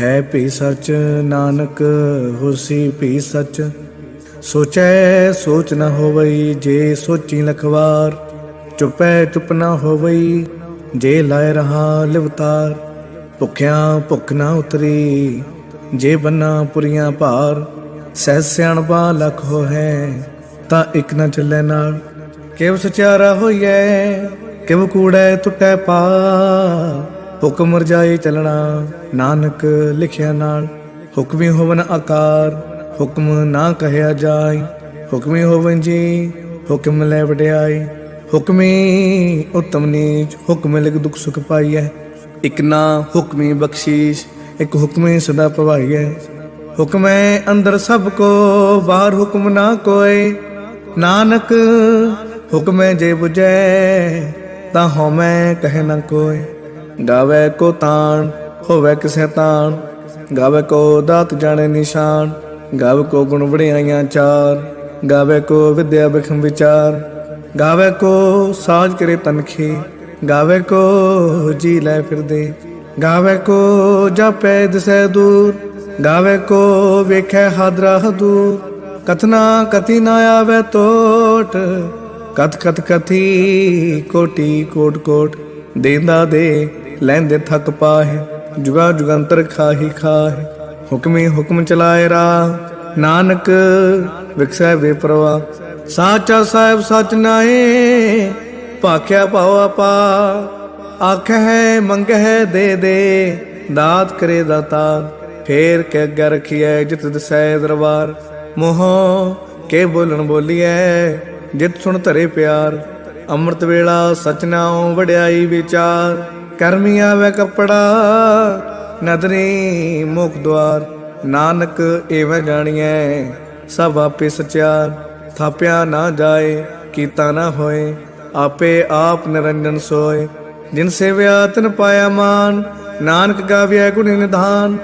ਹੈ ਭੀ ਸਚ, ਨਾਨਕ ਹੋਸੀ ਭੀ ਸਚ। ਸੋਚੈ, ਸੋਚ ਨ ਹੋਵਈ, ਜੇ ਸੋਚੀ ਲਖਵਾਰ। ਚੁਪੈ, ਚੁਪ ਨ ਹੋਵਈ, ਜੇ ਲਾਇ ਰਹਾ ਲਿਵਤਾਰ। ਭੁਖਿਆ ਭੁਖ ਨਾ ਉਤਰੀ, ਜੇ ਬੰਨਾ ਪੁਰੀਆਂ ਭਾਰ। ਸਹਿ ਸਿਆਣਪਾ ਲਖ ਹੋਐ ਤਾਂ ਇੱਕ ਨਾ ਚੱਲੇ ਨਾਲ। ਕਿਵ ਸਚਿਆਰਾ ਹੋਈਐ, ਕਿਵ ਕੂੜੈ ਟੁੱਟੈ ਪਾ ਹੁਕਮ ਰਜਾਈ ਚੱਲਣਾ ਨਾਨਕ ਲਿਖਿਆ ਨਾਲ, ਹੁਕਮੀ ਹੋਵਨ ਆਕਾਰ, ਹੁਕਮ ਨਾ ਕਹਿਆ ਜਾਏ। ਹੁਕਮੀ ਹੋਵਨ ਜੀ, ਹੁਕਮ ਲੈ ਵਡਿਆਈ ਹੁਕਮੀ ਉਤਮ ਨੀਚ, ਹੁਕਮ ਲਿਖ ਦੁਖ ਸੁਖ ਪਾਈਐ। ਇਕ ਨਾ ਹੁਕਮੀ ਬਖਸ਼ੀਸ਼, ਇਕ ਹੁਕਮੇ ਸਦਾ ਪਵਾਈਐ। ਹੁਕਮੈ ਅੰਦਰ ਸਭ ਕੋ, ਬਾਹਰ ਹੁਕਮ ਨਾ ਕੋਏ। ਨਾਨਕ, ਹੁਕਮੈ ਜੇ 부ਜੈ ਤਾਂ ਹਉਮੈ ਕਹੇ ਨਾ ਕੋਏ। ਗਾਵੇ ਕੋ ਤਾਣ ਹੋਵੇ ਕਿਸੈ ਤਾਣ, ਗਾਵੇ ਕੋ ਦਾਤ ਜਾਣੇ ਨਿਸ਼ਾਨ, ਗਾਵੇ ਕੋ ਗੁਣ ਵੜਿਆਈਆਂ ਚਾਰ, ਗਾਵੇ ਕੋ ਵਿਦਿਆ ਬਖਮ ਵਿਚਾਰ, ਗਾਵੇ ਕੋ ਸਾਜ ਕਰੇ ਤਨਖੀ, ਗਾਵੇ ਕੋ ਜੀ ਲੈ ਫਿਰਦੇ, ਗਾਵੇ ਕੋ ਜਾਪੈ ਦਿਸੈ ਦੂਰ, ਗਾਵੇ ਕੋ ਵੇਖੈ ਹਾਦਰਾ ਹਦੂਰ ਕਥਨਾ ਕਥੀ ਨਾ ਆਵੇ ਟੋਟ ਕਥ ਕਥ ਕਥੀ ਕੋਟੀ ਕੋਟ ਕੋਟ, ਦੇਂਦਾ ਦੇ ਲੈਂਦੇ ਥੱਕ ਪਾਹੇ। ਜੁਗਾ ਜੁਗੰਤਰ ਖਾਹੀ ਖਾਹੇ, ਹੁਕਮੀ ਹੁਕਮ ਚਲਾਏ ਰਾ ਨਾਨਕ ਵਿਖਸੈ ਬੇਪਰਵਾ ਸਾਚਾ ਸਾਹਿਬ ਸਚ ਨਾਏ ਭਾਖਿਆ ਭਾਉ ਆਪਾ। ਆਖੈ ਮੰਗਹਿ ਦੇ ਦੇ, ਦਾਤ ਕਰੇ ਦਾਤਾ। ਫੇਰ ਕੇ ਅੱਗੇ ਰਖੀਐ, ਜਿਤ ਦਸੈ ਦਰਬਾਰ। ਮੋਹ, ਕੇ ਬੋਲਣ ਬੋਲੀਐ, ਜਿਤ ਸੁਣ ਧਰੇ ਪਿਆਰ। ਅੰਮ੍ਰਿਤ ਵੇਲਾ ਸਚਨਾਉ ਵਡਿਆਈ ਵਿਚਾਰ। ਕਰਮੀ ਆਵੇ ਕਪੜਾ, ਨਦਰੀ ਮੁਖ ਦਵਾਰ। ਨਾਨਕ ਏਵੇਂ ਜਾਣੀਐ, ਸਭ ਆਪੇ ਸਚਿਆਰ। ਥਾਪਿਆ ਨਾ ਜਾਏ, ਕੀਤਾ ਨਾ ਹੋਏ, ਆਪੇ ਆਪ ਨਿਰੰਜਨ ਸੋਏ। ਜਿਨ ਸੇਵਿਆ, ਤਿਨ ਪਾਇਆ ਮਾਨ, ਨਾਨਕ ਗਾਵਿਐ ਗੁਣ ਨਿਧਾਨ।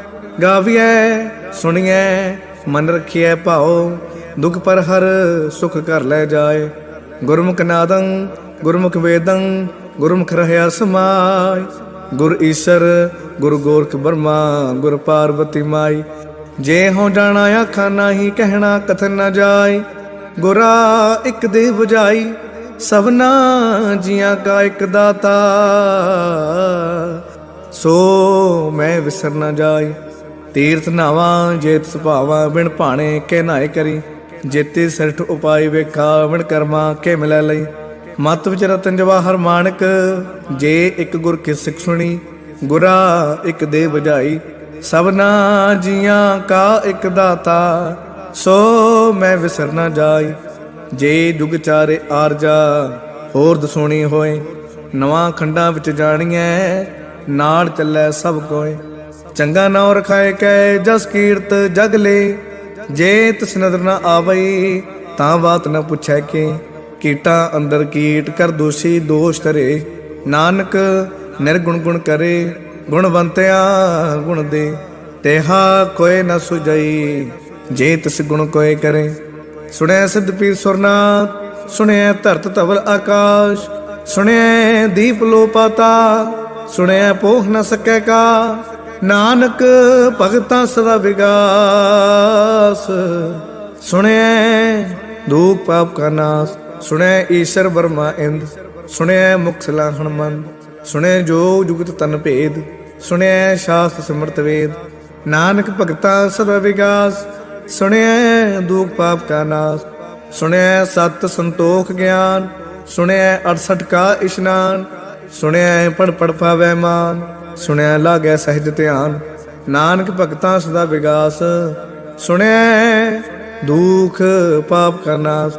ਗਾਵਿਐ, ਸੁਣੀਐ, ਮਨ ਰਖਿਐ ਭਾਉ। ਦੁਖ ਪਰ ਹਰ ਸੁਖ ਕਰ ਲੈ ਜਾਏ। ਗੁਰਮੁਖ ਨਾਦੰ, ਗੁਰਮੁਖ ਵੇਦੰ ਗੁਰਮੁਖ ਰਹਿਆ ਸਮਾਈ, ਗੁਰ ਈਸ਼ਰ, ਗੁਰ ਗੋਰਖ ਬਰਮਾ ਗੁਰ ਪਾਰਵਤੀ ਮਾਈ। ਜੇ ਹੋ ਜਾਣਾ ਆਖਾਂ, ਨਾਹੀ ਕਹਿਣਾ ਕਥਨ ਨਾ ਜਾਏ ਗੁਰਾ ਇੱਕ ਦੇ 부ਝਾਈ ਸਭਨਾ ਜੀਆਂ ਕਾ ਇੱਕ ਦਾਤਾ। ਸੋ ਮੈਂ ਵਿਸਰ ਨਾ ਜਾਏ ਤੀਰਥ ਨਾਵਾਂ ਜੇਤ ਸੁਭਾਵਾਂ ਬਿਨ ਭਾਣੇ ਕੇ ਨਾਏ ਕਰੀ। ਜੇਤੇ ਸਰਠ ਉਪਾਈ ਵੇਖਾ ਵਿਣ ਕਰਮਾ ਕੇ ਮਿਲੈ ਲਈ। ਮਤ ਵਿਚ ਰਤਨ ਜਵਾਹਰ ਮਾਨਕ, ਜੇ ਇੱਕ ਗੁਰ ਕੀ ਸਿੱਖ ਸੁਣੀ, ਗੁਰਾ ਇੱਕ ਦੇ ਬੁਝਾਈ। ਸਭਨਾ ਜੀਆਂ ਕਾ ਇੱਕ ਦਾਤਾ, ਸੋ ਮੈਂ ਵਿਸਰ ਨਾ ਜਾਈ। ਜੇ ਜੁਗ ਚਾਰੇ ਆਰਜਾ ਹੋਰ ਦਸੋਣੀ ਹੋਏ। ਨਵਾਂ ਖੰਡਾਂ ਵਿੱਚ ਜਾਣੀਐ, ਨਾਲ ਚੱਲੈ ਸਭ ਕੋਏ। ਚੰਗਾ ਨਾਉ ਰਖਾਏ ਕੈ ਜਸ ਕੀਰਤ ਜਗ ਲੇ। ਜੇ ਤਿਸ ਨਦਰ ਨਾ ਆਵਈ, ਤਾਂ ਬਾਤ ਨਾ ਪੁੱਛੈ ਕੇ। ਕੀਟਾਂ ਅੰਦਰ ਕੀਟ ਕਰ ਦੋਸ਼ੀ ਦੋਸ਼ ਧਰੇ। ਨਾਨਕ ਨਿਰਗੁਣ ਗੁਣ ਕਰੇ, ਗੁਣਵੰਤਿਆ ਗੁਣ ਦੇ। ਤੇਹਾ ਕੋਏ ਨ ਸੁਜਈ ਜੇ ਤਿਸ ਗੁਣ ਕੋਏ ਕਰੇ। ਸੁਣਿਆ ਸਿੱਧ ਪੀਰ ਸੁਰਨਾਥ ਸੁਣਿਆ ਧਰਤ ਧਵਲ ਆਕਾਸ਼। ਸੁਣਿਆ ਦੀਪ ਲੋ ਪਾਤਾ ਸੁਣਿਆ ਪੋਖ ਨ ਸਕੈ ਕਾ। ਨਾਨਕ ਭਗਤਾਂ ਸਦਾ ਵਿਗਾਸ। ਸੁਣਿਆ ਦੂਖ ਪਾਪ ਕਾ ਨਾਸ। ਸੁਣੈ ਈਸ਼ਰ ਵਰਮਾ ਇੰਦ ਸੁਣਿਆ ਮੁਖ ਸਲਾ ਹਨਮਨ ਸੁਣਿਆ ਜੋ ਜੁਗਤ ਤਨ ਭੇਦ ਸੁਣਿਆ ਸ਼ਾਸਤ ਸਿਮਰਤ ਵੇਦ, ਨਾਨਕ ਭਗਤਾਂ ਸਦਾ ਵਿਗਾਸ ਸੁਣਿਆ ਦੁਖ ਪਾਪ ਕਾ ਨਾਸ ਸੁਣਿਆ ਸਤ ਸੰਤੋਖ ਗਿਆਨ ਸੁਣਿਆ 68 ਕਾ ਇਸ਼ਨਾਨ ਸੁਣਿਆ ਪੜ ਪੜ ਪਾਵੈ ਮਾਨ ਸੁਣਿਆ ਲਾਗੈ ਸਹਿਜ ਧਿਆਨ, ਨਾਨਕ ਭਗਤਾਂ ਸਦਾ ਵਿਗਾਸ ਸੁਣਿਆ ਦੁਖ ਪਾਪ ਕਾ ਨਾਸ।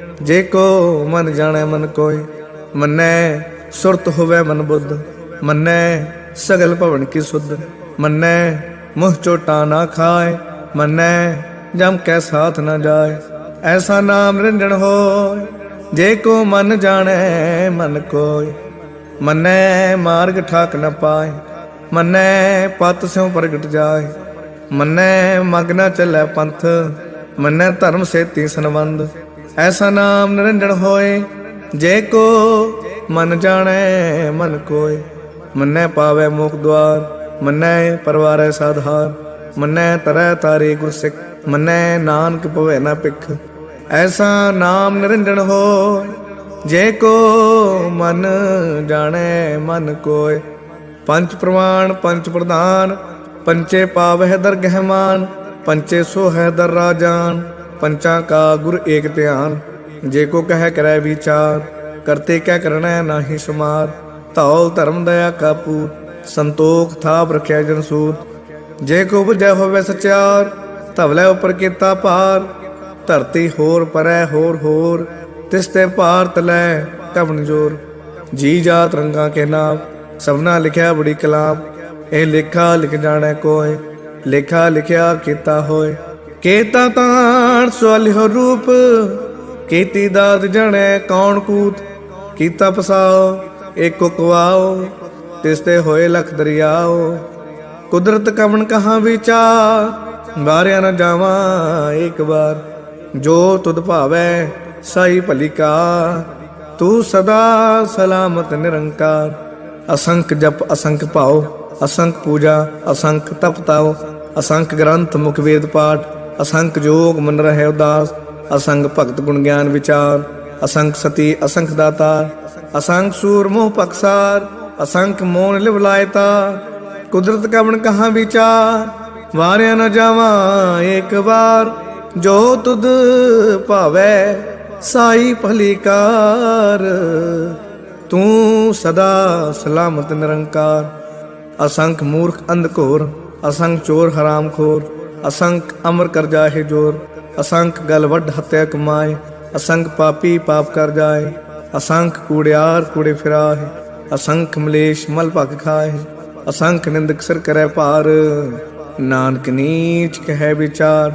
ਜੇ ਕੋ ਮਨ ਜਾਣੈ ਮਨ ਕੋਇ, ਮੰਨੈ ਸੁਰਤ ਹੋਵੇ ਮਨ ਬੁੱਧ, ਮੰਨੈ ਸਗਲ ਭਵਨ ਕੀ ਸੁਧ, ਮੰਨੈ ਮੁਹ ਚੋਟਾ ਨਾ ਖਾਏ ਮੰਨੈ ਜਮ ਕੈ ਸਾਥ ਨਾ ਜਾਏ ਐਸਾ ਨਾਮ ਰੰਜਣ ਹੋਏ ਜੇ ਕੋ ਮਨ ਜਾਣੈ ਮਨ ਕੋਇ, ਮੰਨੈ ਮਾਰਗ ਠਾਕ ਨ ਪਾਏ ਮੰਨੈ ਪਤ ਸਿਉ ਪ੍ਰਗਟ ਜਾਏ ਮੰਨੈ ਮਗ ਨ ਚੱਲੈ ਪੰਥ, ਮੰਨੈ ਧਰਮ ਸੇਤੀ ਸੰਬੰਧ ਐਸਾ ਨਾਮ ਨਿਰੰਜਨ ਹੋਏ, ਜੇ ਕੋ ਮਨ ਜਾਣੈ, ਮਨ ਕੋਇ ਮੰਨੈ ਪਾਵੈ ਮੁਖ ਦਵਾਰ ਮੰਨੈ ਪਰਵਾਰੈ ਸਾਧਾਰ। ਮੰਨੈ ਤਰੈ ਤਾਰੇ ਗੁਰਸਿੱਖ ਮੰਨੈ ਨਾਨਕ ਭਵੈ ਨਾ ਪਿਖ ਐਸਾ ਨਾਮ ਨਿਰੰਜਨ ਹੋਏ, ਜੇ ਕੋ ਮਨ ਜਾਣੈ, ਮਨ ਕੋਇ ਪੰਜ ਪ੍ਰਮਾਣ, ਪੰਜ ਪ੍ਰਧਾਨ ਪੰਚੇ ਪਾਵਹਿ ਦਰ ਗਹਿਮਾਨ ਪੰਚੇ ਸੋ ਹੈ ਦਰ ਰਾਜਾਨ। ਪੰਚਾਂ ਕਾ ਗੁਰ ਏਕ ਧਿਆਨ, ਜੇ ਕੋ ਕਹਿ ਕਰੈ ਵਿਚਾਰ, ਕਰਤੇ ਕਹਿ ਕਰਣਾ ਨਾਹੀ ਸੁਮਾਰ। ਧੌਲ ਧਰਮ ਦਇਆ ਕਾ ਸੰਤੋਖ ਥਾਪ ਰਖਿਆ ਜਨ ਸੂਤ ਜੇ ਕੋ ਬੁਝੈ ਹੋਵੇ ਸਚਿਆਰ, ਧਵਲੇ ਉਪਰ ਕੀਤਾ ਭਾਰ। ਧਰਤੀ ਹੋਰ ਪਰੈ ਹੋਰ ਹੋਰ, ਤਿਸ ਤੇ ਭਾਰਤ ਲੈ ਕਵਨ ਜੋਰ। ਜੀ ਜਾਤ ਰੰਗਾ ਕੇ ਨਾਮ ਸਭਨਾ ਲਿਖਿਆ ਬੜੀ ਕਲਾਮ ਇਹ ਲੇਖਾ ਲਿਖ ਜਾਣੈ ਕੋਏ ਲੇਖਾ ਲਿਖਿਆ ਕੀਤਾ ਹੋਏ ਕੀਤਾ ਤਾਣ ਸਵਾਲਿਓ ਰੂਪ, ਕੀਤੀ ਦਾਤ ਜਣੈ ਕੌਣ ਕੂਤ, ਕੀਤਾ ਪਸਾਓ ਏਕੋ ਕਵਾਓ, ਤਿਸ ਤੇ ਹੋਏ ਲਖ ਦਰਿਆਓ। ਕੁਦਰਤ ਕਵਣ ਕਹਾ ਵਿਚਾਰ ਬਾਰਿਆ ਨ ਜਾਵਾਂ ਇੱਕ ਵਾਰ। ਜੋ ਤੁਧ ਭਾਵੈ, ਸਾਈ ਭਲਿਕਾ ਤੂੰ ਸਦਾ ਸਲਾਮਤ ਨਿਰੰਕਾਰ। ਅਸੰਖ ਜਪ, ਅਸੰਖ ਭਾਉ, ਅਸੰਖ ਪੂਜਾ, ਅਸੰਖ ਤਪਤਾਉ, ਅਸੰਖ ਗ੍ਰੰਥ ਮੁਖ ਵੇਦ ਪਾਠ। ਅਸੰਖ ਜੋਗ ਮਨ ਰਹਿ ਉਦਾਸ, ਅਸੰਖ ਭਗਤ ਗੁਣ ਗਿਆਨ ਵਿਚਾਰ, ਅਸੰਖ ਸਤੀ, ਅਸੰਖ ਦਾਤਾ, ਅਸੰਖ ਸੂਰ ਮੋਹ ਪਕਸਾਰ ਅਸੰਖ ਮੋਨ ਲਿਵ ਲਾਇਤਾ ਕੁਦਰਤ ਕਵਣ ਕਹਾ ਵਿਚਾਰ, ਵਾਰਿਆ ਨ ਜਾਵਾਂ ਇੱਕ ਵਾਰ, ਜੋ ਤੁਧ ਭਾਵੈ ਸਾਈ ਭਲੀ ਕਾਰ, ਤੂੰ ਸਦਾ ਸਲਾਮਤ ਨਿਰੰਕਾਰ, ਅਸੰਖ ਮੂਰਖ ਅੰਧਕੋਰ ਅਸੰਖ ਚੋਰ ਹਰਾਮਖੋਰ ਅਸੰਖ ਅਮਰ ਕਰ ਜਾਏ ਜੋਰ, ਅਸੰਖ ਗਲ ਵੱਡ ਹੱਤਿਆ ਕਮਾਏ, ਅਸੰਖ ਪਾਪੀ ਪਾਪ ਕਰ ਜਾਏ, ਅਸੰਖ ਕੂੜਿਆਰ ਕੂੜੇ ਫਿਰਾਏ, ਅਸੰਖ ਮਲੇਸ਼ ਮਲ ਭਗ ਖਾਏ, ਅਸੰਖ ਨਿੰਦਕ ਸਿਰ ਕਰੈ ਭਾਰ। ਨਾਨਕ ਨੀਚ ਕਹਿ ਵਿਚਾਰ,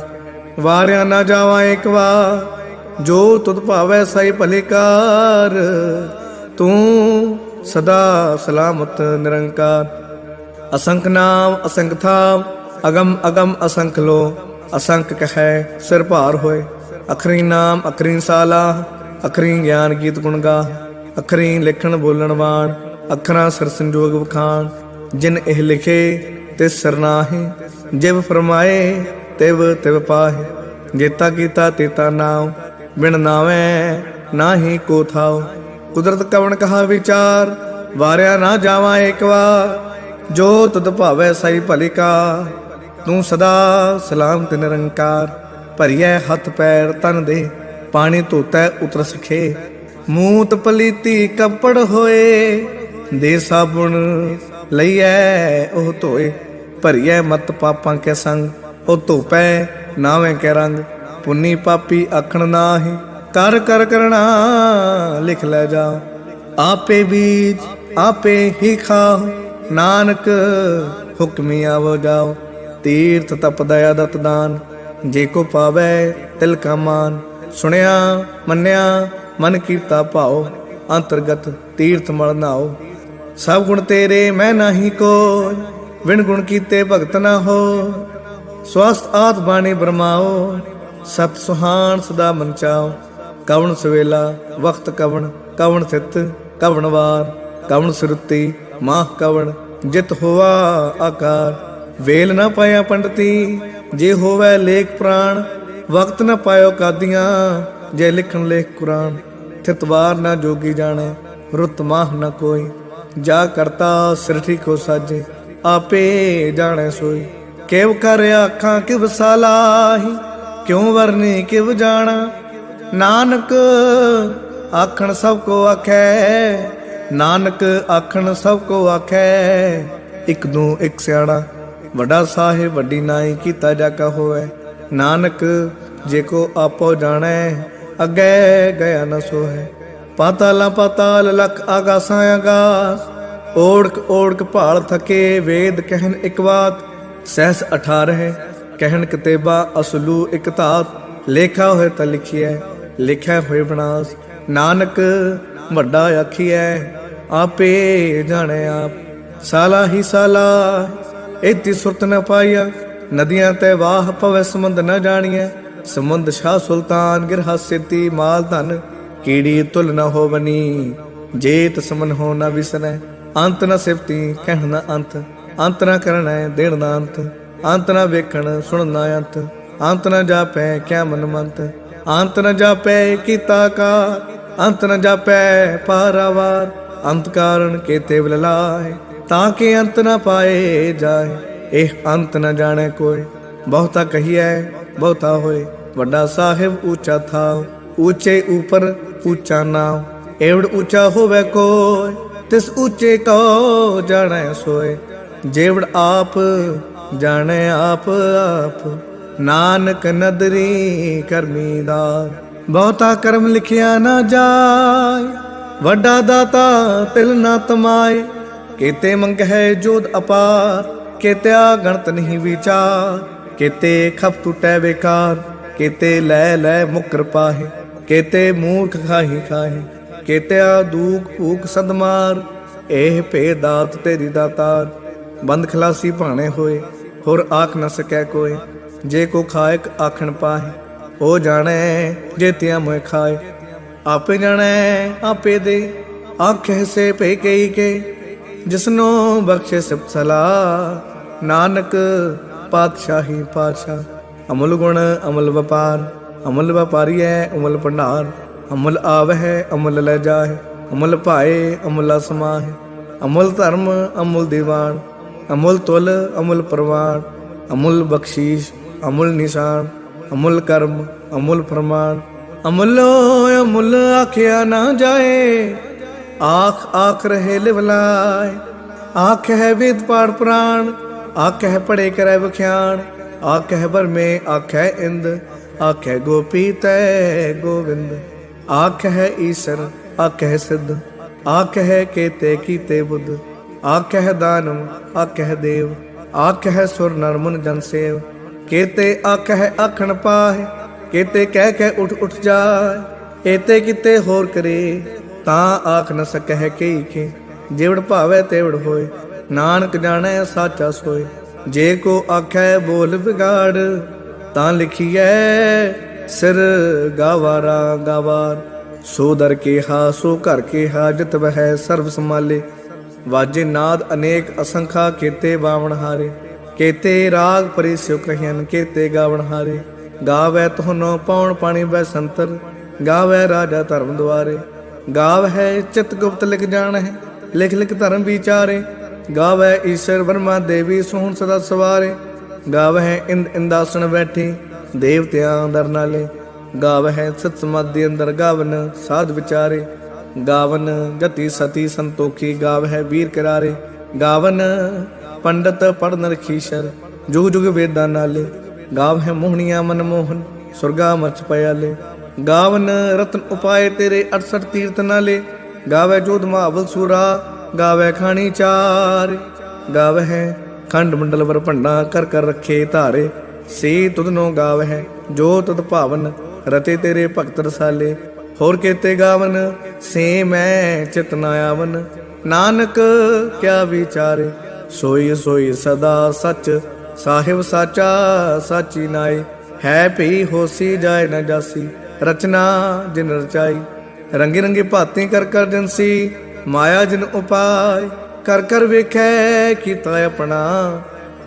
ਵਾਰਿਆ ਨਾ ਜਾਵਾਂ ਇੱਕ ਵਾਰ, ਜੋ ਤੁਧ ਭਾਵੈ ਸਈ ਭਲੇਕਾਰ ਤੂੰ ਸਦਾ ਸਲਾਮਤ ਨਿਰੰਕਾਰ। ਅਸੰਖ ਨਾਮ ਅਸੰਖ ਥਾਮ ਅਗਮ ਅਗਮ ਅਸੰਖ ਲੋ, ਅਸੰਖ ਕਹੈ, ਸਿਰ ਭਾਰ ਹੋਏ। ਅਖਰੀ ਨਾਮ, ਅਖਰੀ ਸਾਲਾ, ਅਖਰੀ ਗਿਆਨ ਗੀਤ ਗੁਣ ਗਾ। ਅਖਰੀ ਲਿਖਣ ਬੋਲਣ ਵਾਣ, ਅੱਖਰਾਂ ਸਿਰ ਸੰਜੋਗ ਵਖਾਣ। ਜਿਨ ਇਹ ਲਿਖੇ ਤੇ ਸਰਨਾਹੀ ਜਿਵ ਫਰਮਾਏ, ਤਿਵ ਤਿਵ ਪਾਹੇ। ਜੇਤਾ ਕੀਤਾ ਤੇਤਾ ਨਾਉ, ਬਿਨ ਨਾਵੇਂ ਨਾਹੀ ਕੋ ਥਾਉ। ਕੁਦਰਤ ਕਵਣ ਕਹਾ ਵਿਚਾਰ, ਵਾਰਿਆ ਨਾ ਜਾਵਾਂ ਇੱਕ ਵਾਰ। ਜੋ ਤਦ ਭਾਵੈ ਸਈ ਭਲੀਕਾ ਤੂੰ ਸਦਾ ਸਲਾਮਤ ਨਿਰੰਕਾਰ, ਭਰੀਐ ਹੱਥ ਪੈਰ ਤਨ ਦੇ, ਪਾਣੀ ਧੋਤੈ ਉਤਰ ਸਖੇ ਮੂਤ ਪਲੀਤੀ ਕੱਪੜ ਹੋਏ, ਦੇ ਸਾਬੁਣ ਲਈਐ ਉਹ ਧੋਏ। ਭਰੀਐ ਮਤ ਪਾਪਾਂ ਕੇ ਸੰਗ, ਉਹ ਧੋਪੈ ਨਾਵੇਂ ਕੇ ਰੰਗ। ਪੁੰਨੀ ਪਾਪੀ ਆਖਣ ਨਾਹੀ, ਕਰ ਕਰ ਕਰਣਾ ਲਿਖ ਲੈ ਜਾ। ਆਪੇ ਬੀਜ ਆਪੇ ਹੀ ਖਾਓ, ਨਾਨਕ ਹੁਕਮੀ ਆਵੋ ਜਾਓ। ਤੀਰਥ ਤਪ ਦਇਆ ਜੇ ਕੋ ਪਾਵੈ ਤਿਲ ਕਾ ਮਾਨ। ਸੁਣਿਆ, ਮੰਨਿਆ, ਮਨ ਕੀਤਾ ਭਾਉ ਅੰਤਰਗਤ ਤੀਰਥ ਮਲ ਨਾਓ। ਸਭ ਗੁਣ ਤੇਰੇ ਮੈਂ ਨਹੀਂ ਕੋਈ ਵਿਣ ਗੁਣ ਕੀਤੇ ਭਗਤ ਨਾ ਹੋ ਸਵਸਤ ਆਤ ਬਾਣੀ ਬਰਮਾਓ, ਸਤ ਸੁਹਾਨ ਸਦਾ ਮਨ ਚਾਓ। ਕਵਣ ਸਵੇਲਾ ਵਕਤ ਕਵਣ ਕਵਣ ਥਿਤ ਕਵਣ ਵਾਰ। ਕਵਣ ਸੁਰਤੀ, ਮਾਹ ਕਵਣ, ਜਿਤ ਹੋਆ ਆਕਾਰ। ਵੇਲ ਨਾ ਪਾਇਆ ਪੰਡਤੀ, ਜੇ ਹੋਵੇ ਲੇਖ ਪ੍ਰਾਣ, ਵਕਤ ਨਾ ਪਾਇਓ ਕਾਦੀਆਂ, ਜੇ ਲਿਖਣ ਲੇਖ ਕੁਰਾਨ ਥਿਤਵਾਰ ਨਾ ਜੋਗੀ ਜਾਣੇ, ਰੁੱਤ ਮਾਹ ਨਾ ਕੋਈ, ਜਾ ਕਰਤਾ ਸਿਰ ਠੀਕ ਸਾਜੇ, ਆਪੇ ਜਾਣੇ ਸੋਈ। ਕਿਵ ਕਰ ਆਖਾਂ, ਕਿਵ ਸਲਾਹੀ, ਕਿਉ ਵਰਨੀ, ਕਿਵ ਜਾਣਾ? ਨਾਨਕ ਆਖਣ ਸਭ ਕੋ ਆਖੈ, ਨਾਨਕ ਆਖਣ ਸਭ ਕੋ ਆਖੈ, ਇਕ ਦੂ ਇੱਕ ਸਿਆਣਾ ਵੱਡਾ ਸਾਹਿਬ, ਵੱਡੀ ਨਾਈ ਕੀਤਾ ਜਾ ਕਾ ਹੋਵੇ। ਨਾਨਕ, ਜੇ ਕੋ ਆਪੋ ਜਾਣੈ, ਅੱਗੇ ਗਿਆ ਨ ਸੋਹੈ। ਪਾਤਾਲਾਂ ਪਾਤਾਲ, ਲਖ ਆਗਾਸਾਂ ਆਗਾਸ। ਓੜਕ ਓੜਕ ਭਾਲ ਥਕੇ, ਵੇਦ ਕਹਿਨ ਇਕ ਬਾਤ, ਸਹਿਸ 18 ਕਹਿਣ ਕਿਤੇਬਾ ਅਸਲੂ ਇਕ ਧਾਤ। ਲੇਖਾ ਹੋਏ ਤਾਂ ਲਿਖਿਐ ਲਿਖਿਆ ਹੋਏ ਬਨਾਸ। ਨਾਨਕ, ਵੱਡਾ ਆਖੀਐ, ਆਪੇ ਜਾਣੈ ਆਪ। ਸਾਲਾ ਹੀ ਸਾਲਾ ਇਤੀ ਸੁਰਤ ਨ ਪਾਈਆ, ਨਦੀਆਂ ਤੇ ਵਾਹ ਪਵੈ, ਸਮੁੰਦ ਨ ਜਾਣੀਐ। ਸਮੁੰਦ ਸ਼ਾਹ ਸੁਲਤਾਨ ਗਿਰਹਾ ਸਿੱਤੀ ਮਾਲ ਧਨ ਕੀੜੀ ਤੁਲ ਨ ਹੋਵਨੀ। ਜੇਤ ਸਮਨ ਹੋ ਨ ਵਿਸਰੈ, ਅੰਤ ਨ ਸਿਫਤੀ, ਕਹਿਣ ਨ ਅੰਤ। ਅੰਤ ਨ ਕਰਣੈ ਦੇਣ ਦਾ ਅੰਤ। ਅੰਤ ਨ ਵੇਖਣ ਸੁਣ ਨ ਅੰਤ। ਅੰਤ ਨ ਜਾਪੈ, ਕਿਆ ਮਨ ਮੰਤ ਅੰਤ ਨ ਜਾਪੈ, ਕੀਤਾ ਕਾ ਅੰਤ ਨ ਜਾਪੈ, ਪਾਰਾਵਾਰ। ਅੰਤ ਕਾਰਨ ਕੇਤੇ ਵਿਲ ਲਾਏ ਤਾਂ ਕਿ ਅੰਤ ਨਾ ਪਾਏ ਜਾਏ। ਇਹ ਅੰਤ ਨਾ ਜਾਣੇ ਕੋਈ। ਬਹੁਤਾ ਕਹੀਐ, ਬਹੁਤਾ ਹੋਏ। ਵੱਡਾ ਸਾਹਿਬ ਉੱਚਾ ਥਾ ਉੱਚੇ ਉਪਰ ਉੱਚਾ ਨਾਮ ਏਵੜ ਉੱਚਾ ਹੋਵੇ ਕੋਈ, ਤਿਸ ਉੱਚੇ ਕੋ ਜਾਣੈ ਸੋਏ। ਜੇਵੜ ਆਪ ਜਾਣੈ ਆਪ ਆਪ। ਨਾਨਕ ਨਦਰੀ ਕਰਮੀਦਾਰ ਬਹੁਤਾ ਕਰਮ ਲਿਖਿਆ ਨਾ ਜਾਏ। ਵੱਡਾ ਦਾਤਾ ਤਿਲ ਨਾ ਤਮਾਏ। ਕੀਤੇ ਮੰਗਹਿ ਜੋਦ ਅਪਾਰ ਕੀਤਿਆ ਗਣਤ ਨਹੀਂ ਵਿਚਾਰ, ਕੀਤੇ ਖਪ ਟੁਟੈ ਬੇਕਾਰ ਕੀਤੇ ਲੈ ਲੈ ਮੁਕਰ ਪਾਹੇ ਕੀਤੇ ਮੂਰਖ ਖਾਹੀ ਖਾਹੇ ਕੀਤਿਆ ਦੂਖ ਭੂਖ ਸਦਮਾਰ ਇਹ ਭੇ ਤੇਰੀ ਦਾਤਾਰ। ਬੰਦ ਖਲਾਸੀ ਭਾਣੇ ਹੋਏ, ਹੋਰ ਆਖ ਨ ਸਕੈ ਕੋਈ ਜੇ ਕੋ ਖਾਇਕ ਆਖਣ ਪਾਹੇ, ਉਹ ਜਾਣੈ ਜੇ ਤਿਆ ਮੋਇ ਖਾਏ। ਆਪੇ ਜਾਣੈ, ਆਪੇ ਦੇ, ਆਖੇ ਸੇ ਭੇ ਕਈ ਕੇ ਜਿਸਨੋ ਬਖਸ਼ੇ ਸਭ ਸਲਾ ਨਾਨਕ ਪਾਤਸ਼ਾਹੀ ਪਾਤਸ਼ਾਹ, ਅਮਲ ਗੁਣ ਅਮਲ ਵਪਾਰ, ਅਮਲ ਵਪਾਰੀ ਹੈ ਅਮਲ ਭੰਡਾਰ, ਅਮਲ ਆਵਹਿ ਅਮਲ ਲੈ ਜਾਏ ਅਮਲ ਭਾਏ ਅਮਲ ਸਮਾਹਿ, ਅਮਲ ਧਰਮ ਅਮਲ ਦੀਵਾਨ, ਅਮਲ ਤੁਲ ਅਮਲ ਪ੍ਰਵਾਨ, ਅਮੁੱਲ ਬਖਸ਼ੀਸ਼ ਅਮੁੱਲ ਨਿਸ਼ਾਨ, ਅਮੁੱਲ ਕਰਮ ਅਮੁੱਲ ਫਰਮਾਨ। ਅਮੁੱਲੋ ਅਮੁੱਲ ਆਖਿਆ ਨਾ ਜਾਏ ਆਖ ਆਖ ਰਹੇ ਲਿਵਲਾਏ ਆਖ ਹੈ ਵਿਦ ਪਾੜ ਪ੍ਰਾਣ। ਆਖ ਹੈ ਪੜੇ ਕਰੈ ਵਖਿਆਣ। ਆਖ ਹੈ ਬਰਮੇ ਆਖ ਹੈ ਇੰਦ। ਆਖ ਹੈ ਗੋਪੀ ਤੈ ਗੋਵਿੰਦ। ਆਖ ਹੈ ਈਸ਼ਰ ਆਖ ਹੈ ਸਿੱਧ। ਆਖ ਹੈ ਕੇਤੇ ਕੀਤੇ ਬੁੱਧ। ਆਖ ਹੈ ਦਾਨਵ ਆਖ ਹੈ ਦੇਵ। ਆਖ ਹੈ ਸੁਰ ਨਰਮਨ ਜਨ ਸੇਵ। ਕੇਤੇ ਆਖ ਹੈ ਆਖਣ ਪਾਹੇ। ਕੇਤੇ ਕਹਿ ਕੇ ਉਠ ਉਠ ਜਾਏ ਏਤੇ ਕਿਤੇ ਹੋਰ ਕਰੇ। ਤਾਂ ਆਖ ਨ ਸਕਹਿ ਕਈ ਕੇ ਜਿਵੜ ਭਾਵੇ ਤੇਵੜ ਹੋਏ। ਨਾਨਕ ਜਾਣੈ ਸਾਚਾ ਸੋਏ। ਜੇ ਕੋ ਆਖੈ ਬੋਲ ਵਿਗਾੜ, ਤਾਂ ਲਿਖੀਐ, ਸਿਰ ਗਾਵਾਰਾ ਗਾਵਾਰ। ਸੋ ਦਰ ਕੇ ਹਾ ਸੋ ਘਰ ਕੇ ਹਾ ਜਿਤ ਵਹਿ ਸਰਬ ਸੰਭਾਲੇ। ਵਾਜੇ ਨਾਦ ਅਨੇਕ ਅਸੰਖਾ, ਕੀਤੇ ਬਾਵਣ ਹਾਰੇ। ਕੀਤੇ ਰਾਗ ਪਰਿ ਸਿਉ ਕਹਿਨ ਕੀਤੇ ਗਾਵਣ ਹਾਰੇ। ਗਾਵੇ ਤੁਹਾਨੂੰ ਪੌਣ ਪਾਣੀ ਬੈ ਸੰਤਰ। ਗਾਵੇ ਰਾਜਾ ਧਰਮ ਦੁਆਰੇ। ਗਾਵ ਹੈ, ਚਿਤ ਗੁਪਤ ਲਿਖ ਜਾਣ ਹੈ ਲਿਖ ਲਿਖ ਧਰਮ ਵਿਚਾਰੇ। ਗਾਵੇ ਈਸ਼ਰ ਵਰਮਾ ਦੇਵੀ ਸੋਹਣ ਸਦਾ ਸਵਾਰੇ। ਗਾਵ ਹੈ ਇੰਦ ਇੰਦਾਸਣ ਬੈਠੀ, ਦੇਵਤਿਆਂ ਦਰ ਨਾਲੇ। ਗਾਵ ਹੈ ਸਤ ਸਮਾਧੀ ਅੰਦਰ ਗਾਵਨ ਸਾਧ ਵਿਚਾਰੇ। ਗਾਵਨ ਗਤੀ ਸਤੀ ਸੰਤੋਖੀ ਗਾਵ ਹੈ ਵੀਰ ਕਰਾਰੇ। ਗਾਵਨ ਪੰਡਤ ਪੜਨ ਰਖੀਸ਼ਰ, ਜੁਗ ਜੁਗ ਵੇਦਾਂ ਨਾਲੇ। ਗਾਵ ਹੈ ਮੋਹਣੀਆਂ ਮਨਮੋਹਨ, ਸੁਰਗਾ ਮਰਚ ਪਿਆਲੇ। ਗਾਵਨ ਰਤਨ ਉਪਾਏ ਤੇਰੇ 68 ਤੀਰਤ ਨਾਲੇ। ਗਾਵੇ ਜੋਧ ਮਹਾਵਲ ਸੂਰਾ, ਗਾਵੇ ਖਾਣੀ ਚਾਰ। ਗਾਵੇ ਹੈ ਖੰਡ ਮੰਡਲ ਵਰ ਭੰਡਾ, ਕਰ ਕਰ ਰੱਖੇ ਧਾਰੇ। ਸੇ ਤੁਧਨੋ ਗਾਵੇ ਹੈ ਜੋ ਤਦ ਭਾਵਨ, ਰਤੇ ਤੇਰੇ ਭਗਤ ਰਸਾਲੇ। ਹੋਰ ਕੇਤੇ ਗਾਵਨ, ਸੇ ਮੈਂ ਚਿਤ ਨ ਆਵਨ। ਨਾਨਕ, ਕਿਆ ਵਿਚਾਰੇ, ਸੋਈ ਸੋਈ ਸਦਾ ਸੱਚ। ਸਾਹਿਬ ਸਾਚਾ, ਸਾਚੀ ਨਾਏ, ਹੈ ਭਈ ਹੋਸੀ ਜਾਏ ਨਾ ਜਾਸੀ। ਰਚਨਾ ਜਿਨ ਰਚਾਈ ਰੰਗੇ ਰੰਗੇ ਭਾਤੀ ਕਰ ਕਰ ਜੰਸੀ ਮਾਇਆ ਜਿਨ ਉਪਾਇ ਕਰ ਕਰ ਵੇਖੈ ਕੀਤਾ ਆਪਣਾ।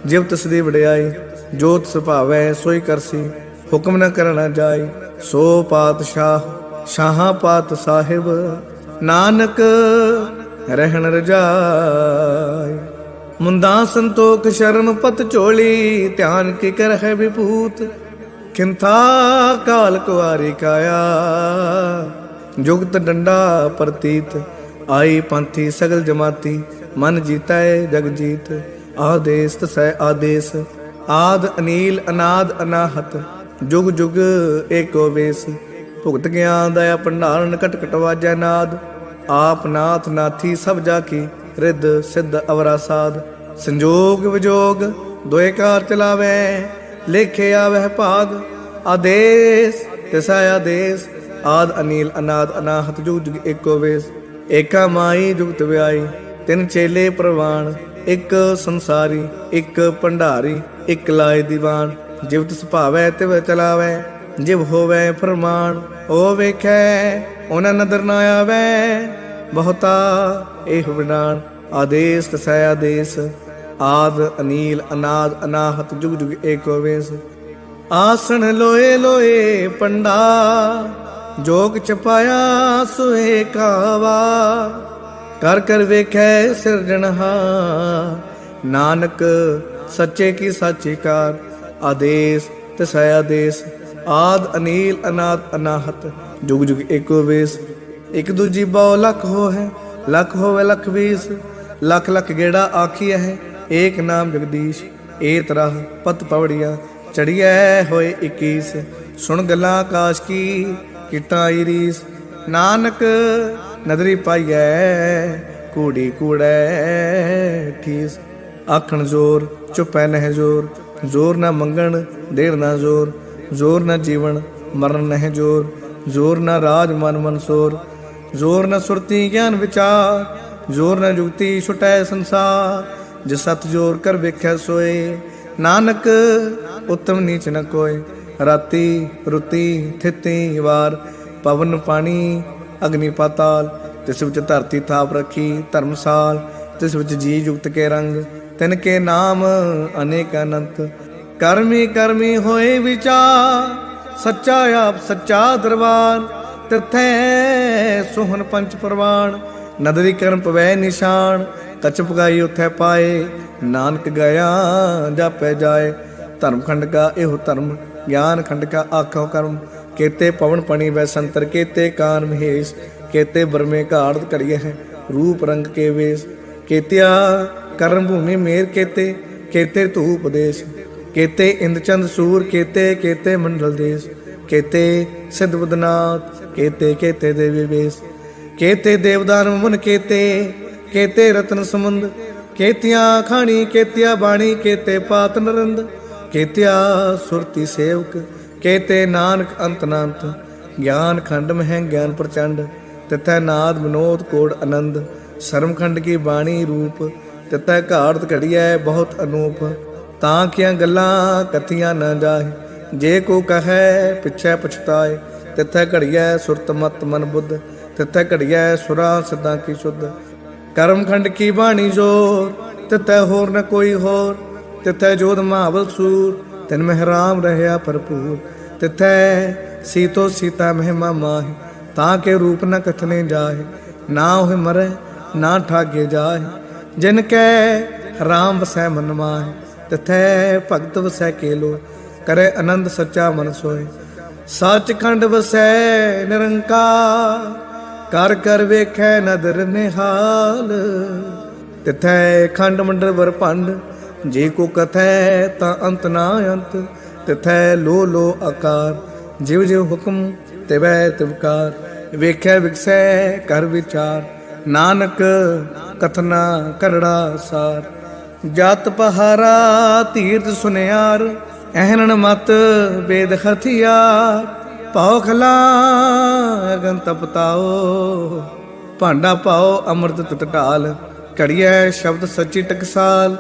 ਜਿਵ ਤਿਸ ਵਡਿਆਈ, ਜੋਤ ਸੁਭਾਵੈ ਸੋਈ ਕਰਸੀ ਹੁਕਮ ਨ ਕਰਨਾ ਜਾਈ, ਸੋ ਪਾਤਸ਼ਾਹ, ਸ਼ਾਹਾਂ ਪਾਤ ਸਾਹਿਬ, ਨਾਨਕ ਰਹਿਣ ਰਜਾਈ। ਮੁੰਦਾ ਸੰਤੋਖ ਸ਼ਰਮ ਪਤ ਝੋਲੀ, ਧਿਆਨ ਕੀ ਕਰ ਹੈ ਵਿਭੂਤ ਕਿੰਥਾ ਕਾਲ ਕੁਆਰੀ ਕਾਇਆ। ਜੁਗਤ ਡੰਡਾ ਪ੍ਰਤੀਤ, ਆਈ ਪੰਥੀ ਸਗਲ ਜਮਾਤੀ, ਮਨ ਜੀਤੈ ਜਗ ਜੀਤ। ਆਦੇਸ ਤਸੈ ਆਦੇਸ, ਆਦ ਅਨੀਲ ਅਨਾਦ ਅਨਾਹਤ। ਜੁਗ ਜੁਗ ਏਕੋ ਵੇਸ, ਭੁਗਤ ਗਿਆਨ ਦਾ ਭੰਡਾਰਨ ਕਟ ਕਟ ਨਾਦ। ਆਪ ਨਾਥ ਨਾਥੀ ਸਭ ਜਾ ਕੀ, ਰਿੱਧ ਸਿੱਧ ਅਵਰਾ ਸਾਧ ਸੰਜੋਗ ਵਿਜੋਗ, ਦੋਏ ਕਾਰ ਚਲਾਵੇ। ਲੇਖਿਆ ਆਵਹਿ ਭਾਗ, ਆਦੇਸ, ਤਿਸਾ ਆਦੇਸ, ਆਦ ਅਨੀਲ, ਅਨਾਦ ਅਨਾਹਤ, ਜੁਗ ਏਕੋ ਵੇਸ। ਏਕਾ ਮਾਈ ਜੁਗਤ ਵਿਆਈ, ਤਿੰਨ ਚੇਲੇ ਪ੍ਰਵਾਨ ਇੱਕ ਸੰਸਾਰੀ, ਇੱਕ ਭੰਡਾਰੀ, ਇੱਕ ਲਾਏ ਦੀਵਾਨ। ਜਿਵਤ ਤਿਸ ਭਾਵੈ, ਤਿਵ ਚਲਾਵੈ, ਜਿਵ ਹੋਵੇ ਫਰਮਾਨ, ਉਹ ਵੇਖੈ, ਉਹਨਾਂ ਨਦਰ ਨਾ ਆਵੈ, ਬਹੁਤਾ ਇਹ ਵਿਡਾਨ ਆਦੇਸ, ਤਸੈ ਆਦੇਸ ਆਦ, ਅਨੀਲ, ਅਨਾਦ, ਅਨਾਹਤ, ਜੁਗ ਜੁਗ ਏਕੋ ਵੇਸ ਆਸਣ ਲੋਏ ਲੋਏ ਪੰਡਾ, ਜੋਗ ਚਪਾਇਆ ਸੁਏ ਕਾਵਾ। ਕਰ ਕਰ ਵੇਖੈ ਸਿਰਜਣਹਾ ਨਾਨਕ ਸੱਚੇ ਕੀ ਸਾਚੀ ਕਾਰ। ਆਦੇਸ ਤਸੈ ਆਦੇਸ, ਆਦ, ਅਨੀਲ, ਅਨਾਦ, ਅਨਾਹਤ, ਜੁਗ ਜੁਗ ਏਕੋ ਵੇਸ ਇੱਕ ਦੂਜੀ ਬਹੁ ਲੱਖ ਹੋ ਹੈ ਲੱਖ ਹੋਵੇ ਲੱਖ ਵੀਸ। ਲੱਖ ਲੱਖ ਗੇੜਾ ਆਖੀ ਹੈ ਏਕ ਨਾਮ ਜਗਦੀਸ਼ ਏ ਤਰਹ ਪਤ ਪਵੜੀਆਂ, ਚੜੀਐ ਹੋਏ 21 ਸੁਣ ਗੱਲਾਂ ਆਕਾਸ਼ ਕੀ, ਕਿਟਾ ਰੀਸ ਨਾਨਕ ਨਦਰੀ ਪਾਈਐ, ਕੂੜੀ ਕੂੜੈ ਠੀਸ। ਆਖਣ ਜ਼ੋਰ, ਚੁਪੈ ਨਹਿ ਜ਼ੋਰ। ਜ਼ੋਰ ਨਾ ਮੰਗਣ, ਦੇਰ ਨਾ ਜ਼ੋਰ। ਜ਼ੋਰ ਨਾ ਜੀਵਨ, ਮਰਨ ਨਹਿ ਜ਼ੋਰ। ਜ਼ੋਰ ਨਾ ਰਾਜ ਮਨ ਮਨਸੋਰ ਜ਼ੋਰ ਨਾ ਸੁਰਤੀ ਗਿਆਨ ਵਿਚਾਰ। ਜ਼ੋਰ ਨਾ ਜੁਗਤੀ ਛੁਟੈ ਸੰਸਾਰ। ਜਿ ਸਤ ਜੋਰ ਕਰ ਵੇਖੈ ਸੋਏ। ਨਾਨਕ ਉਤਮ ਨੀਚ ਨ ਕੋਏ। ਰਾਤੀ ਰੁਤੀ ਥਿਤੀ ਵਾਰ। ਪਵਨ ਪਾਣੀ, ਅਗਨੀ ਪਾਤਾਲ। ਤਿਸ ਵਿੱਚ ਧਰਤੀ ਥਾਪ ਰੱਖੀ ਧਰਮਸਾਲ। ਤਿਸ ਵਿੱਚ ਜੀ ਜੁਗਤ ਕੇ ਰੰਗ। ਤਿਨ ਕੇ ਨਾਮ ਅਨੇਕ ਅਨੰਤ। ਕਰਮੀ ਕਰਮੀ ਹੋਏ ਵਿਚਾਰ। ਸੱਚਾ ਆਪ ਸੱਚਾ ਦਰਬਾਰ। ਤਿਥੈ ਸੁਹਨ ਪੰਚ ਪ੍ਰਵਾਨ ਨਦਰੀ ਕਰਮ ਪਵੈ ਨਿਸ਼ਾਨ। ਕਚ ਪਗਾਈ ਉਥੈ ਪਾਏ, ਨਾਨਕ ਗਿਆ ਜਾਪੈ ਜਾਏ। ਧਰਮ ਖੰਡ ਕਾ ਇਹੋ ਧਰਮ, ਗਿਆਨ ਖੰਡ ਕਾ ਆਖੋ ਕਰਮ। ਕੇਤੇ ਪਵਨ ਪਣੀ ਵੈ ਸੰਤਰ, ਕੇਤੇ ਕਾਨ ਮਹੇਸ਼, ਕੇਤੇ ਬਰਮੇ ਘਾੜਤ ਘੜੀਏ ਹੈ, ਰੂਪ ਰੰਗ ਕੇ ਵੇਸ। ਕੇਤਿਆ ਕਰਮ ਭੂਮੀ ਮੇਰ ਕੇਤੇ ਕੇਤੇ ਧੂਪ ਦੇਸ਼। ਕੇਤੇ ਇੰਦ ਚੰਦ ਸੂਰ, ਕੇਤੇ ਕੇਤੇ ਮੰਡਲ ਦੇਸ਼। ਕੇਤੇ ਸਿਧ ਬਦਨਾਥ, ਕੇਤੇ ਕੇਤੇ ਦੇਵੀ ਵੇਸ। ਕੇਤੇ ਦੇਵਦਾਨ ਮਨ ਕੇਤੇ ਕੇਤੇ ਰਤਨ ਸਮੁੰਦ, ਕੇਤਿਆਂ ਖਾਣੀ, ਕੇਤਿਆ ਬਾਣੀ, ਕੇਤੇ ਪਾਤ ਨਰੰਦ, ਕੇਤਿਆ ਸੁਰਤੀ ਸੇਵਕ, ਕੇਤੇ ਨਾਨਕ ਅੰਤ ਨਾੰਤ, ਗਿਆਨ ਖੰਡ ਮਹਿ ਗਿਆਨ ਪ੍ਰਚੰਡ, ਤਿਥੈ ਨਾਦ ਵਿਨੋਦ ਕੋੜ ਆਨੰਦ ਸਰਮਖੰਡ ਕੀ ਬਾਣੀ ਰੂਪ, ਤਿਥੈ ਘਾੜਤ ਘੜੀਐ ਬਹੁਤ ਅਨੂਪ, ਤਾਂ ਕਿਆਂ ਗੱਲਾਂ ਕਥੀਆਂ ਨਾ ਜਾਏ ਜੇ ਕੋ ਕਹੈ ਪਿਛੈ ਪਛਤਾਏ, ਤਿਥੈ ਘੜੀਐ ਸੁਰਤ ਮਤ ਮਨ ਬੁੱਧ, ਤਿਥੈ ਘੜੀਐ ਸੁਰਾ ਸਦਾ ਕੀ ਸੁਧ ਕਰਮਖੰਡ ਕੀ ਬਾਣੀ ਜੋਰ? ਤਿਤੈ ਹੋਰ ਨ ਕੋਈ ਹੋਰ। ਤਿਥੈ ਜੋਦ ਮਹਾਵਲ ਸੂਰ। ਤਿਨ ਮਹਿਰਾਮ ਰਹਿਆ ਭਰਪੂਰ। ਤਿਥੈ ਸੀਤੋ ਸੀਤਾ ਮਹਿਮਾ ਮਾਹੀ। ਤਾਂ ਕੇ ਰੂਪ ਨ ਕਥਨੇ ਜਾਹੇ। ਨਾ ਹੋਇ ਮਰੈ, ਨਾ ਠਾਗੇ ਜਾਹੇ। ਜਿਨ ਕੈ ਰਾਮ ਵਸੈ ਮਨ ਮਾਹਿ। ਤਿਥੈ ਭਗਤ ਵਸੈ ਕੇਲੋ। ਕਰੇ ਆਨੰਦ ਸੱਚਾ ਮਨ ਸੋਏ ਸੱਚ ਵਸੈ ਨਿਰੰਕਾਰ। ਕਰ ਕਰ ਵੇਖੈ ਨਦਰ ਨਿਹਾਲ। ਤਿਥੈ ਖੰਡ ਮੰਡਲ ਵਰ ਜੇ ਕੋ ਕਥੈ ਤਾਂ ਅੰਤ ਨਾ ਅੰਤ। ਤਿਥੈ ਲੋ ਲੋ ਆਕਾਰ, ਜਿਵ ਜਿਵ ਹੁਕਮ ਤਿਵੈ ਤਿਵਕਾਰ ਵੇਖੈ ਵਿਕਸੈ ਕਰ ਵਿਚਾਰ, ਨਾਨਕ ਕਥਨਾ ਕਰੜਾ ਸਾਰ। ਜਤ ਪਹਾਰਾ ਤੀਰਥ ਸੁਨਿਆਰ ਐਹਨਣ ਮਤ ਵੇਦ ਹਥਿਆਰ। ਭਉ ਖਲਾ ਅਗਨ ਤਪਤਾਓ ਭਾਂਡਾ ਪਾਓ ਅੰਮ੍ਰਿਤ ਤਟਾਲ ਢਾਲ ਘੜੀਐ ਸ਼ਬਦ ਸੱਚੀ ਟਕਸਾਲ।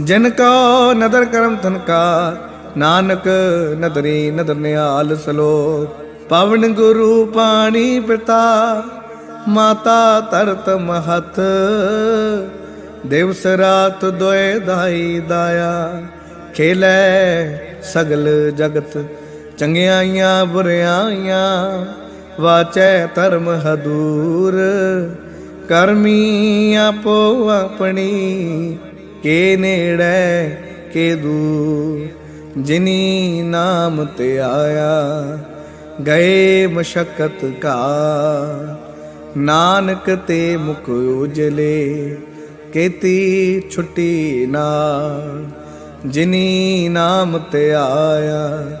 ਜਿਨ ਕੋ ਨਦਰ ਕਰਮ ਤਨਕਾਰ ਨਾਨਕ ਨਦਰੀ ਨਦਰ ਨਿਹਾਲ ਸਲੋ ਪਵਨ ਗੁਰੂ ਪਾਣੀ ਪਿਤਾ ਮਾਤਾ ਤਰਤ ਮਹਤ ਦਿਵਸ ਰਾਤ ਦੋਏ ਦਾਈ ਦਾਇਆ, ਖੇਲੇ ਸਗਲ ਜਗਤ। ਚੰਗਿਆਈਆਂ ਬੁਰਿਆਈਆਂ ਵਾਚੈ ਧਰਮ ਹਦੂਰ। ਕਰਮੀ ਆਪੋ ਆਪਣੀ, ਕੇ ਨੇੜੇ, ਕੇ ਦੂਰ। ਜਿਨੀ ਨਾਮ ਤੇ ਆਇਆ, ਗਏ ਮਸ਼ਕਤ ਕਾ। ਨਾਨਕ ਤੇ ਮੁਖ ਉਜਲੇ, ਕੀਤੀ ਛੁੱਟੀ ਨਾ ਜਿਨੀ ਨਾਮ ਤੇ ਆਇਆ